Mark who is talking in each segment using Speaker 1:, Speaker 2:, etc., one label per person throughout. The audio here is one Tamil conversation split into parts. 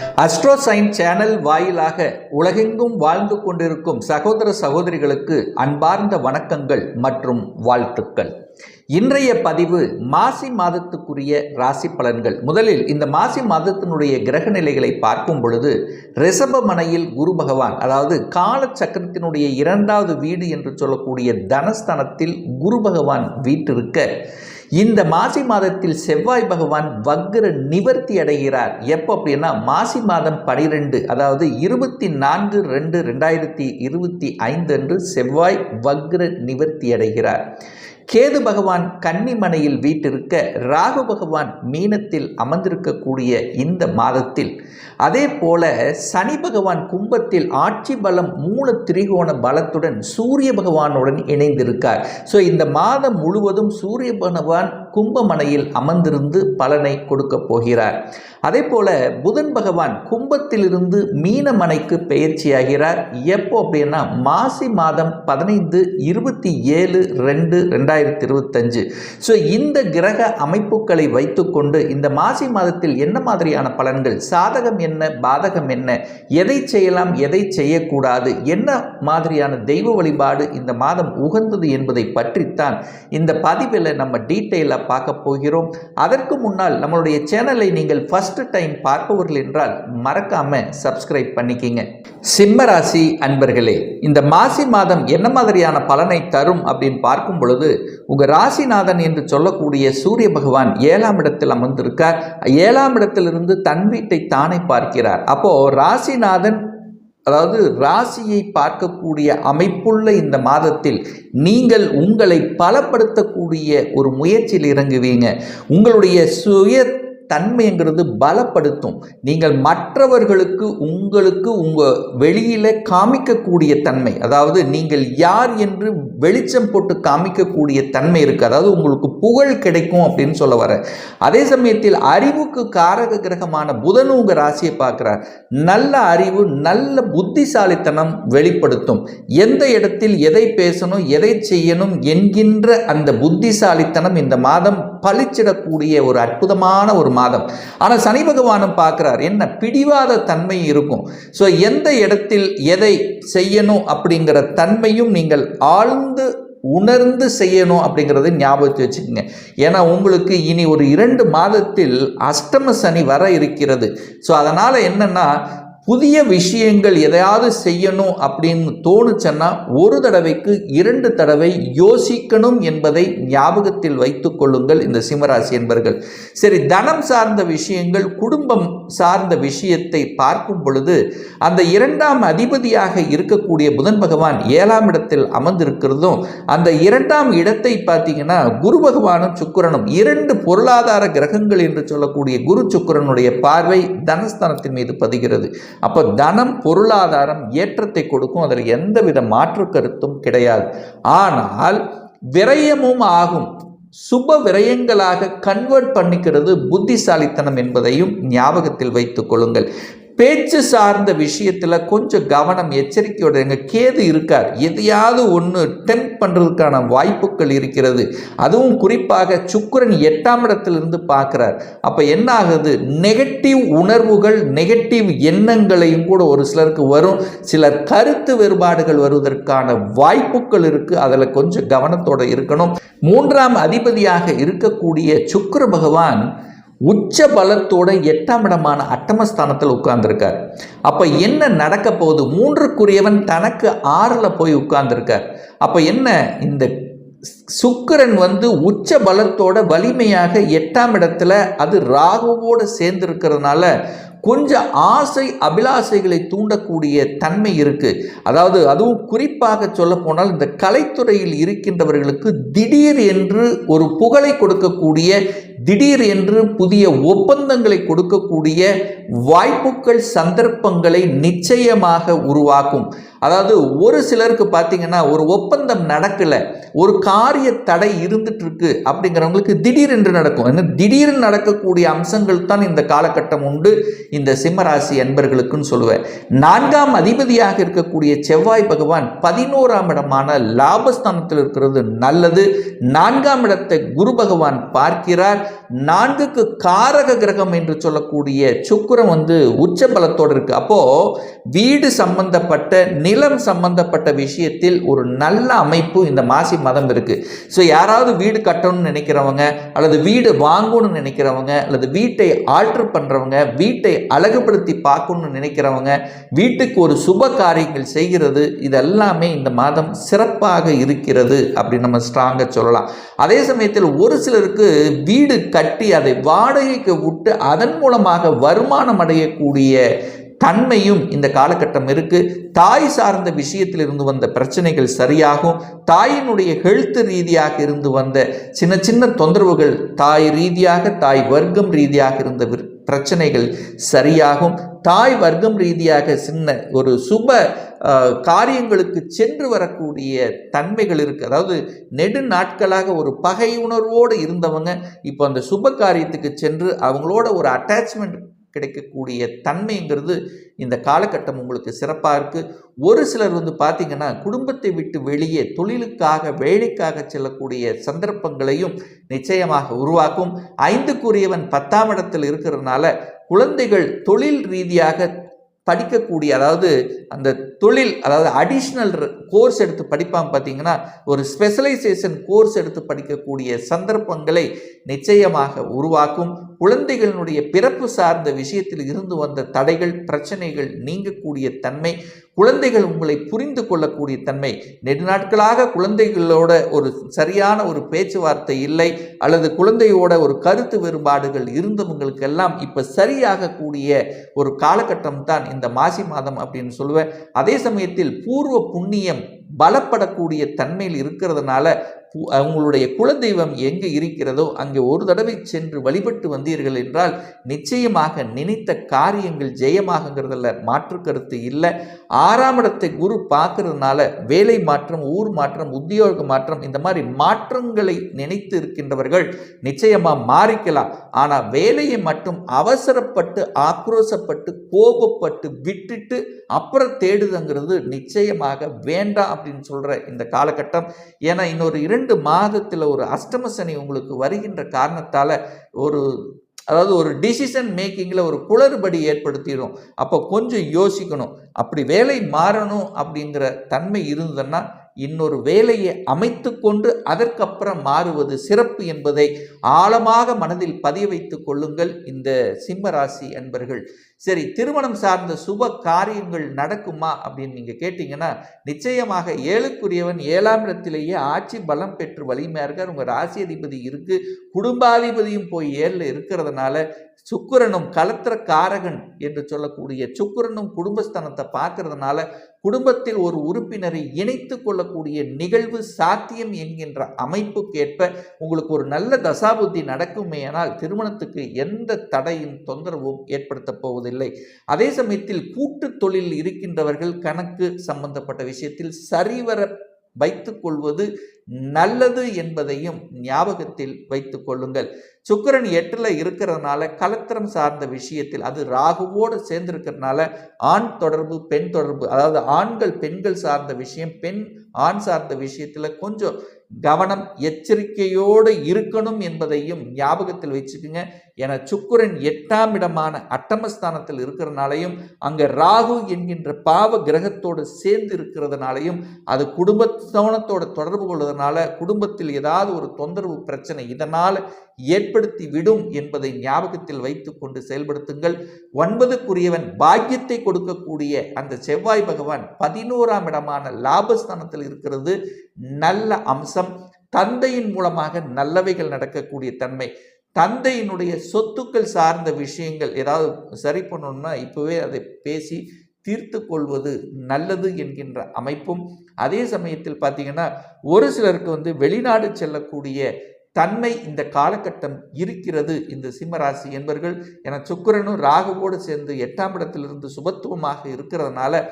Speaker 1: அஸ்ட்ரோசைன் சேனல் வாயிலாக உலகெங்கும் வாழ்ந்து கொண்டிருக்கும் சகோதர சகோதரிகளுக்கு அன்பார்ந்த வணக்கங்கள் மற்றும் வாழ்த்துக்கள். இன்றைய பதிவு மாசி மாதத்துக்குரிய ராசி பலன்கள். முதலில் இந்த மாசி மாதத்தினுடைய கிரக நிலைகளை பார்க்கும் பொழுது ரிஷபமனையில் குரு பகவான் அதாவது கால சக்கரத்தினுடைய இரண்டாவது வீடு என்று சொல்லக்கூடிய தனஸ்தனத்தில் குரு பகவான் வீட்டிருக்க இந்த மாசி மாதத்தில் செவ்வாய் பகவான் வக்ர நிவர்த்தி அடைகிறார். எப்போ அப்படின்னா மாசி மாதம் பனிரெண்டு அதாவது இருபத்தி நான்கு ரெண்டு ரெண்டாயிரத்தி இருபத்தி ஐந்து அன்று செவ்வாய் வக்ர நிவர்த்தி அடைகிறார். கேது பகவான் கன்னிமனையில் வீட்டிருக்க ராகு பகவான் மீனத்தில் அமர்ந்திருக்கக்கூடிய இந்த மாதத்தில் அதே போல சனி பகவான் கும்பத்தில் ஆட்சி பலம் மூல திரிகோண பலத்துடன் சூரிய பகவானுடன் இணைந்திருக்கார். ஸோ இந்த மாதம் முழுவதும் சூரிய பகவான் கும்பமனையில் அமர்ந்திருந்து பலனை கொடுக்கப் போகிறார். அதே போல புதன் பகவான் கும்பத்திலிருந்து மீனமனைக்கு பெயர்ச்சியாகிறார். எப்போ அப்படின்னா மாசி மாதம் பதினைந்து இருபத்தி ஏழு ரெண்டு ரெண்டாயிரத்தி இருபத்தஞ்சு. ஸோ இந்த கிரக அமைப்புகளை வைத்துக்கொண்டு இந்த மாசி மாதத்தில் என்ன மாதிரியான பலன்கள்? சாதகம் என்ன? பாதகம் என்ன? எதை செய்யலாம்? எதை செய்யக்கூடாது? என்ன மாதிரியான தெய்வ வழிபாடு இந்த மாதம் உகந்தது என்பதை பற்றித்தான் இந்த பதிவில் நம்ம டீட்டெயிலாக பார்க்க போகிறோம். அதற்கு முன்னால் நம்மளுடைய சேனலை நீங்கள் ஃபர்ஸ்ட் டைம் பார்ப்பவர்கள் என்றால் மறக்காம சப்ஸ்கிரைப் பண்ணிக்கிங்க. சிம்ம ராசி அன்பர்களே இந்த மாசி மாதம் என்ன மாதிரியான பலனை தரும் அப்படின்னு பார்க்கும் பொழுது உங்கள் ராசிநாதன் என்று சொல்லக்கூடிய சூரிய பகவான் ஏழாம் இடத்தில் அமர்ந்திருக்கார். ஏழாம் இடத்திலிருந்து தன் வீட்டை தானே பார்க்கிறார். அப்போ ராசிநாதன் அதாவது ராசியை பார்க்கக்கூடிய அமைப்புள்ள இந்த மாதத்தில் நீங்கள் உங்களை பலப்படுத்தக்கூடிய ஒரு முயற்சியில் இறங்குவீங்க. உங்களுடைய சுய தன்மைங்கிறது பலப்படுத்தும். நீங்கள் மற்றவர்களுக்கு உங்களுக்கு உங்கள் வெளியில் காமிக்கக்கூடிய தன்மை அதாவது நீங்கள் யார் என்று வெளிச்சம் போட்டு காமிக்கக்கூடிய தன்மை இருக்குது அதாவது உங்களுக்கு புகழ் கிடைக்கும் அப்படின்னு சொல்ல வர அதே சமயத்தில் அறிவுக்கு காரக கிரகமான புதன் உங்கள் ராசியை பார்க்குறார். நல்ல அறிவு நல்ல புத்திசாலித்தனம் வெளிப்படுத்தும். எந்த இடத்தில் எதை பேசணும் எதை செய்யணும் என்கின்ற அந்த புத்திசாலித்தனம் இந்த மாதம் பளிச்சிடக்கூடிய ஒரு அற்புதமான ஒரு மாதம். ஆனால் சனி பகவானும் பார்க்குறார் என்ன பிடிவாத தன்மை இருக்கும். ஸோ எந்த இடத்தில் எதை செய்யணும் அப்படிங்கிற தன்மையும் நீங்கள் ஆழ்ந்து உணர்ந்து செய்யணும் அப்படிங்கிறத ஞாபகத்தை வச்சுக்கோங்க. ஏன்னா உங்களுக்கு இனி ஒரு இரண்டு மாதத்தில் அஷ்டம சனி வர இருக்கிறது. ஸோ அதனால் என்னென்னா புதிய விஷயங்கள் எதையாவது செய்யணும் அப்படின்னு தோணுச்சுன்னா ஒரு தடவைக்கு இரண்டு தடவை யோசிக்கணும் என்பதை ஞாபகத்தில் வைத்து கொள்ளுங்கள் இந்த சிம்மராசி என்பர்கள். சரி தனம் சார்ந்த விஷயங்கள் குடும்பம் சார்ந்த விஷயத்தை பார்க்கும் பொழுது அந்த இரண்டாம் அதிபதியாக இருக்கக்கூடிய புதன் பகவான் ஏழாம் இடத்தில் அமர்ந்திருக்கிறதும் அந்த இரண்டாம் இடத்தை பார்த்தீங்கன்னா குரு பகவானும் சுக்கிரனும் இரண்டு பொருளாதார கிரகங்கள் என்று சொல்லக்கூடிய குரு சுக்கிரனுடைய பார்வை தனஸ்தானத்தின் மீது பதிகிறது. அப்போ தனம் பொருளாதாரம் ஏற்றத்தை கொடுக்கும். அதில் எந்தவித மாற்று கருத்தும் கிடையாது. ஆனால் விரயமும் ஆகும். சுப விரயங்களாக கன்வெர்ட் பண்ணிக்கிறது புத்திசாலித்தனம் என்பதையும் ஞாபகத்தில் வைத்துக் கொள்ளுங்கள். பேச்சு சார்ந்த விஷயத்தில் கொஞ்சம் கவனம் எச்சரிக்கையோட எங்கள் கேது இருக்கார். எதையாவது ஒன்று டெம்ப் பண்ணுறதுக்கான வாய்ப்புகள் இருக்கிறது. அதுவும் குறிப்பாக சுக்கரன் எட்டாம் இடத்திலிருந்து பார்க்குறார். அப்போ என்ன ஆகுது? நெகட்டிவ் உணர்வுகள் நெகட்டிவ் எண்ணங்களையும் கூட ஒரு சிலருக்கு வரும். சிலர் கருத்து வேறுபாடுகள் வருவதற்கான வாய்ப்புகள் இருக்குது அதில் கொஞ்சம் கவனத்தோடு இருக்கணும். மூன்றாம் அதிபதியாக இருக்கக்கூடிய சுக்கர பகவான் உச்ச பலத்தோட எட்டாம் இடமான அட்டமஸ்தானத்தில் உட்கார்ந்துருக்கார். அப்போ என்ன நடக்க போகுது? மூன்றுக்குரியவன் தனக்கு ஆறில் போய் உட்கார்ந்துருக்கார். அப்போ என்ன? இந்த சுக்கிரன் வந்து உச்ச பலத்தோட வலிமையாக எட்டாம் இடத்துல அது ராகுவோடு சேர்ந்திருக்கிறதுனால கொஞ்சம் ஆசை அபிலாசைகளை தூண்டக்கூடிய தன்மை இருக்குது அதாவது அதுவும் குறிப்பாக சொல்ல போனால் இந்த கலைத்துறையில் இருக்கின்றவர்களுக்கு திடீர் என்று ஒரு புகழை கொடுக்கக்கூடிய திடீர் என்று புதிய ஒப்பந்தங்களை கொடுக்கக்கூடிய வாய்ப்புகள் சந்தர்ப்பங்களை நிச்சயமாக உருவாக்கும். அதாவது ஒரு சிலருக்கு பார்த்தீங்கன்னா ஒரு ஒப்பந்தம் நடக்கலை ஒரு காரிய தடை இருந்துட்டு இருக்கு அப்படிங்கிறவங்களுக்கு திடீரென்று நடக்கும். ஏன்னா திடீர்னு நடக்கக்கூடிய அம்சங்கள் தான் இந்த காலகட்டம் உண்டு. இந்த சிம்மராசி அன்பர்களுக்குன்னு சொல்லுவேன். நான்காம் அதிபதியாக இருக்கக்கூடிய செவ்வாய் பகவான் பதினோராம் இடமான லாபஸ்தானத்தில் இருக்கிறது நல்லது. நான்காம் இடத்தை குரு பகவான் பார்க்கிறார். நான்குக்கு காரக கிரகம் என்று சொல்லக்கூடிய சுக்கிரம் வந்து உச்ச பலத்தோடு இருக்கு. அப்போ வீடு சம்பந்தப்பட்ட நிலம் சம்பந்தப்பட்ட விஷயத்தில் ஒரு நல்ல அமைப்பு இந்த மாசி மதம் இருக்கு. ஸோ யாராவது வீடு கட்டணும்னு நினைக்கிறவங்க அல்லது வீடு வாங்கணும்னு நினைக்கிறவங்க அல்லது வீட்டை ஆல்டர் பண்றவங்க வீட்டை அழகுபடுத்தி பார்க்கணும்னு நினைக்கிறவங்க வீட்டுக்கு ஒரு சுப காரியங்கள் செய்கிறது இதெல்லாமே இந்த மாதம் சிறப்பாக இருக்கிறது அப்படின்னு நம்ம ஸ்ட்ராங்காக சொல்லலாம். அதே சமயத்தில் ஒரு சிலருக்கு வீடு கட்டி அதை வாடகைக்கு விட்டு அதன் மூலமாக வருமானம் அடையக்கூடிய தன்மையும் இந்த காலகட்டம் இருக்குது தாய் சார்ந்த விஷயத்தில் இருந்து வந்த பிரச்சனைகள் சரியாகும். தாயினுடைய ஹெல்த் ரீதியாக இருந்து வந்த சின்ன சின்ன தொந்தரவுகள் தாய் ரீதியாக தாய் வர்க்கம் ரீதியாக இருந்த பிரச்சனைகள் சரியாகும். தாய் வர்க்கம் ரீதியாக சின்ன ஒரு சுப காரியங்களுக்கு சென்று வரக்கூடிய தன்மைகள் இருக்கு. அதாவது நெடு நாட்களாக ஒரு பகை உணர்வோடு இருந்தவங்க இப்போ அந்த சுப காரியத்துக்கு சென்று அவங்களோட ஒரு அட்டாச்மெண்ட் கிடைக்கக்கூடிய தன்மைங்கிறது இந்த காலகட்டம் உங்களுக்கு சிறப்பாக இருக்குது ஒரு சிலர் வந்து பார்த்தீங்கன்னா குடும்பத்தை விட்டு வெளியே தொழிலுக்காக வேலைக்காக செல்லக்கூடிய சந்தர்ப்பங்களையும் நிச்சயமாக உருவாக்கும். ஐந்துக்குரியவன் பத்தாம் இடத்தில் இருக்கிறதுனால குழந்தைகள் தொழில் ரீதியாக படிக்கக்கூடிய அதாவது அந்த தொழில் அதாவது அடிஷ்னல் கோர்ஸ் எடுத்து படிப்பான் பார்த்தீங்கன்னா ஒரு ஸ்பெஷலைசேஷன் கோர்ஸ் எடுத்து படிக்கக்கூடிய சந்தர்ப்பங்களை நிச்சயமாக உருவாக்கும். குழந்தைகளினுடைய பிறப்பு சார்ந்த விஷயத்தில் இருந்து வந்த தடைகள் பிரச்சனைகள் நீங்கக்கூடிய தன்மை குழந்தைகள் உங்களை புரிந்து கொள்ளக்கூடிய தன்மை. நெடுநாட்களாக குழந்தைகளோட ஒரு சரியான ஒரு பேச்சுவார்த்தை இல்லை அல்லது குழந்தையோட ஒரு கருத்து வேறுபாடுகள் இருந்தவங்களுக்கெல்லாம் இப்போ சரியாகக்கூடிய ஒரு காலகட்டம் தான் இந்த மாசி மாதம் அப்படின்னு சொல்லுவேன். அதே சமயத்தில் பூர்வ புண்ணியம் பலப்படக்கூடிய தன்மையில் இருக்கிறதுனால உங்களுடைய அவங்களுடைய குலதெய்வம் எங்கே இருக்கிறதோ அங்கே ஒரு தடவை சென்று வழிபட்டு வந்தீர்கள் என்றால் நிச்சயமாக நினைத்த காரியங்கள் ஜெயமாகங்கிறதுல மாற்று கருத்து இல்லை. ஆறாம் இடத்தை குரு பார்க்கறதுனால வேலை மாற்றம் ஊர் மாற்றம் உத்தியோக மாற்றம் இந்த மாதிரி மாற்றங்களை நினைத்து இருக்கின்றவர்கள் நிச்சயமாக மாறிக்கலாம். ஆனால் வேலையை மட்டும் அவசரப்பட்டு ஆக்ரோசப்பட்டு கோபப்பட்டு விட்டுட்டு அப்புறம் தேடுதுங்கிறது நிச்சயமாக வேண்டாம் அப்படி அப்படின்னு சொல்ற இந்த காலகட்டம். ஏன்னா இன்னொரு இரண்டு மாதத்தில் ஒரு அஷ்டம சனி உங்களுக்கு வருகின்ற காரணத்தால் ஒரு அதாவது ஒரு டிசிஷன் மேக்கிங்கில் ஒரு குளறுபடி ஏற்படுத்திடும் அப்போ கொஞ்சம் யோசிக்கணும். அப்படி வேலை மாறணும் அப்படிங்கிற தன்மை இருந்ததுன்னா இன்னொரு வேலையை அமைத்து கொண்டு அதற்கப்புறம் மாறுவது சிறப்பு என்பதை ஆழமாக மனதில் பதிய வைத்துக் கொள்ளுங்கள் இந்த சிம்மராசி அன்பர்கள். சரி திருமணம் சார்ந்த சுப காரியங்கள் நடக்குமா அப்படின்னு நீங்கள் கேட்டிங்கன்னா நிச்சயமாக ஏழுக்குரியவன் ஏழாம் இடத்திலேயே ஆட்சி பலம் பெற்று வலிமையாக இருக்கார். உங்கள் ராசி அதிபதி இருக்குது குடும்பாதிபதியும் போய் ஏழில் இருக்கிறதுனால சுக்கிரனும் கலத்திர காரகன் என்று சொல்லக்கூடிய சுக்கிரனும் குடும்பஸ்தானத்தை பார்க்கறதுனால குடும்பத்தில் ஒரு உறுப்பினரை இணைத்து கொள்ளக்கூடிய நிகழ்வு சாத்தியம் என்கின்ற அமைப்புக்கேற்ப உங்களுக்கு ஒரு நல்ல தசாபுத்தி நடக்குமேயானால் திருமணத்துக்கு எந்த தடையும் தொந்தரவும் ஏற்படுத்தப் போவதில்லை. அதே சமயத்தில் கூட்டு தொழில் இருக்கின்றவர்கள் கணக்கு சம்பந்தப்பட்ட விஷயத்தில் சரிவர வைத்துக்கொள்வது நல்லது என்பதையும் ஞாபகத்தில் வைத்துக் கொள்ளுங்கள். சுக்கிரன் எட்டுல இருக்கிறதுனால கலத்திரம் சார்ந்த விஷயத்தில் அது ராகுவோடு சேர்ந்திருக்கிறதுனால ஆண் தொடர்பு பெண் தொடர்பு அதாவது ஆண்கள் பெண்கள் சார்ந்த விஷயம் பெண் ஆண் சார்ந்த விஷயத்துல கொஞ்சம் கவனம் எச்சரிக்கையோடு இருக்கணும் என்பதையும் ஞாபகத்தில் வச்சுக்குங்க. என சுக்குரன் எட்டாம் இடமான அட்டமஸ்தானத்தில் இருக்கிறனாலையும் அங்கே ராகு என்கின்ற பாவ கிரகத்தோடு சேர்ந்து இருக்கிறதுனாலையும் அது குடும்பத்தோணத்தோட தொடர்பு கொள்வதனால குடும்பத்தில் ஏதாவது ஒரு தொந்தரவு பிரச்சனை இதனால் ஏற்படுத்தி விடும் என்பதை ஞாபகத்தில் வைத்துக்கொண்டு செயல்படுத்துங்கள். ஒன்பதுக்குரியவன் பாக்கியத்தை கொடுக்கக்கூடிய அந்த செவ்வாய் பகவான் பதினோராம் இடமான லாபஸ்தானத்தில் இருக்கிறது. நல்ல அம்சம். தந்தையின் மூலமாக நல்லவைகள் நடக்கக்கூடிய தன்மை. தந்தையினுடைய சொத்துக்கள் சார்ந்த விஷயங்கள் ஏதாவது சரி பண்ணணும்னா இப்போவே அதை பேசி தீர்த்து கொள்வது நல்லது என்கின்ற அமைப்பும். அதே சமயத்தில் பார்த்தீங்கன்னா ஒரு சிலருக்கு வந்து வெளிநாடு செல்லக்கூடிய தன்மை இந்த காலகட்டம் இருக்கிறது. இந்த சிம்மராசி என்பர்கள் என சுக்கிரனும் ராகுவோடு சேர்ந்து எட்டாம் இடத்திலிருந்து சுபத்துவமாக இருக்கிறதுனால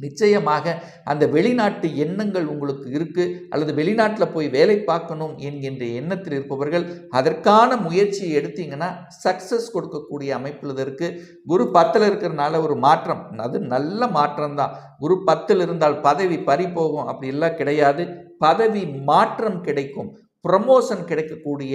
Speaker 1: நிச்சயமாக அந்த வெளிநாட்டு எண்ணங்கள் உங்களுக்கு இருக்கு. அல்லது வெளிநாட்டில் போய் வேலை பார்க்கணும் என்கின்ற எண்ணத்தில் இருப்பவர்கள் அதற்கான முயற்சியை எடுத்தீங்கன்னா சக்ஸஸ் கொடுக்கக்கூடிய அமைப்பில் இருக்குது இருக்கு. குரு பத்தில் இருக்கிறனால ஒரு மாற்றம். அது நல்ல மாற்றம் தான் குரு பத்தில் இருந்தால் பதவி பறி போகும் அப்படி எல்லாம் கிடையாது. பதவி மாற்றம் கிடைக்கும். ப்ரமோஷன் கிடைக்கக்கூடிய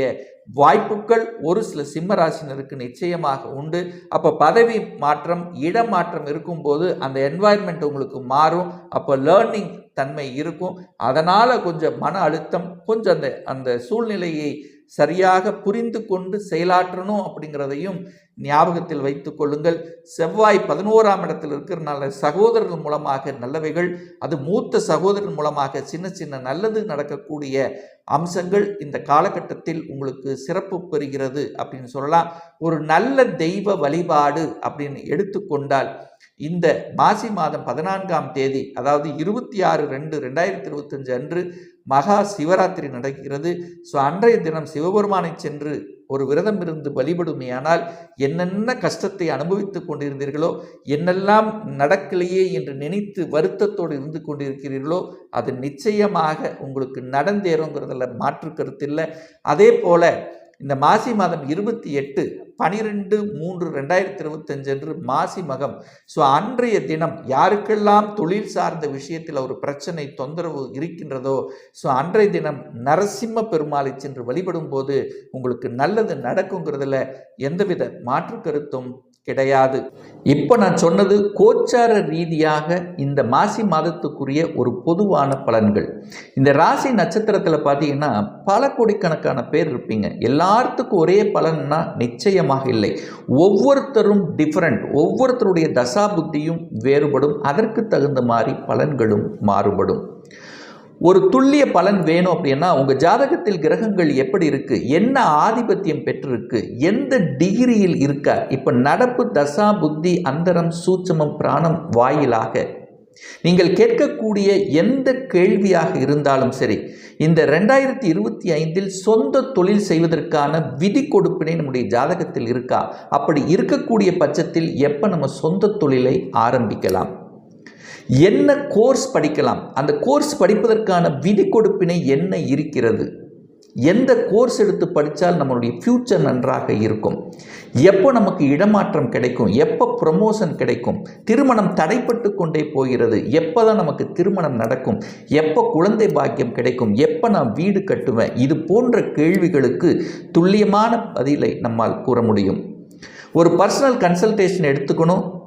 Speaker 1: வாய்ப்புகள் ஒரு சில சிம்மராசினருக்கு நிச்சயமாக உண்டு. அப்போ பதவி மாற்றம் இடமாற்றம் இருக்கும்போது அந்த என்வாயர்மெண்ட் உங்களுக்கு மாறும். அப்போ லேர்னிங் தன்மை இருக்கும். அதனால் கொஞ்சம் மன அழுத்தம் கொஞ்சம் அந்த அந்த சூழ்நிலையை சரியாக புரிந்து கொண்டு செயலாற்றணும் அப்படிங்கிறதையும் ஞாபகத்தில் வைத்துக் கொள்ளுங்கள். செவ்வாய் பதினோராம் இடத்தில் இருக்கிறனால சகோதரர்கள் மூலமாக நல்லவைகள் அது மூத்த சகோதரன் மூலமாக சின்ன சின்ன நல்லது நடக்கக்கூடிய அம்சங்கள் இந்த காலகட்டத்தில் உங்களுக்கு சிறப்பு பெறுகிறது அப்படின்னு சொல்லலாம். ஒரு நல்ல தெய்வ வழிபாடு அப்படின்னு எடுத்துக்கொண்டால் இந்த மாசி மாதம் பதினான்காம் தேதி அதாவது இருபத்தி ஆறு ரெண்டு ரெண்டாயிரத்தி இருபத்தஞ்சு அன்று மகா சிவராத்திரி நடக்கிறது. ஸோ அன்றைய தினம் சிவபெருமானை சென்று ஒரு விரதம் இருந்து வழிபடுமையானால் என்னென்ன கஷ்டத்தை அனுபவித்துக் கொண்டிருந்தீர்களோ என்னெல்லாம் நடக்கலையே என்று நினைத்து வருத்தத்தோடு இருந்து கொண்டிருக்கிறீர்களோ அது நிச்சயமாக உங்களுக்கு நடந்தேறுங்கிறதுல மாற்று கருத்தில்லை அதே போல இந்த மாசி மாதம் இருபத்தி எட்டு பனிரெண்டு மூன்று ரெண்டாயிரத்தி இருபத்தஞ்சு அன்று மாசி மகம். ஸோ அன்றைய தினம் யாருக்கெல்லாம் தொழில் சார்ந்த விஷயத்தில் ஒரு பிரச்சனை தொந்தரவு இருக்கின்றதோ ஸோ அன்றைய தினம் நரசிம்ம பெருமாளை சென்று வழிபடும் போது உங்களுக்கு நல்லது நடக்குங்கிறதுல எந்தவித மாற்று கருத்தும் கிடையாது. இப்போ நான் சொன்னது கோச்சார ரீதியாக இந்த மாசி மாதத்துக்குரிய ஒரு பொதுவான பலன்கள். இந்த ராசி நட்சத்திரத்தில் பார்த்தீங்கன்னா பல கோடிக்கணக்கான பேர் இருப்பீங்க. எல்லாத்துக்கும் ஒரே பலன்னா நிச்சயமாக இல்லை. ஒவ்வொருத்தரும் டிஃப்ரெண்ட் ஒவ்வொருத்தருடைய தசா புத்தியும் வேறுபடும். அதற்கு தகுந்த மாதிரி பலன்களும் மாறுபடும். ஒரு துல்லிய பலன் வேணும் அப்படின்னா உங்கள் ஜாதகத்தில் கிரகங்கள் எப்படி இருக்குது என்ன ஆதிபத்தியம் பெற்றிருக்கு? எந்த டிகிரியில் இருக்கா? இப்போ நடப்பு தசா புத்தி அந்தரம் சூட்சமம் பிராணம் வாயிலாக நீங்கள் கேட்கக்கூடிய எந்த கேள்வியாக இருந்தாலும் சரி இந்த ரெண்டாயிரத்தி இருபத்தி ஐந்தில் சொந்த தொழில் செய்வதற்கான விதி கொடுப்பினை நம்முடைய ஜாதகத்தில் இருக்கா? அப்படி இருக்கக்கூடிய பட்சத்தில் எப்போ நம்ம சொந்த தொழிலை ஆரம்பிக்கலாம்? என்ன கோர்ஸ் படிக்கலாம்? அந்த கோர்ஸ் படிப்பதற்கான விதி கொடுப்பினை என்ன இருக்கிறது? எந்த கோர்ஸ் எடுத்து படித்தால் நம்மளுடைய ஃப்யூச்சர் நன்றாக இருக்கும்? எப்போ நமக்கு இடமாற்றம் கிடைக்கும்? எப்போ ப்ரொமோஷன் கிடைக்கும்? திருமணம் தடைப்பட்டு கொண்டே போகிறது. எப்போ தான் நமக்கு திருமணம் நடக்கும்? எப்போ குழந்தை பாக்கியம் கிடைக்கும்? எப்போ நான் வீடு கட்டுவேன்? இது போன்ற கேள்விகளுக்கு துல்லியமான பதிலை நம்மால் கூற முடியும். ஒரு பர்சனல் கன்சல்டேஷன் எடுத்துக்கணும்.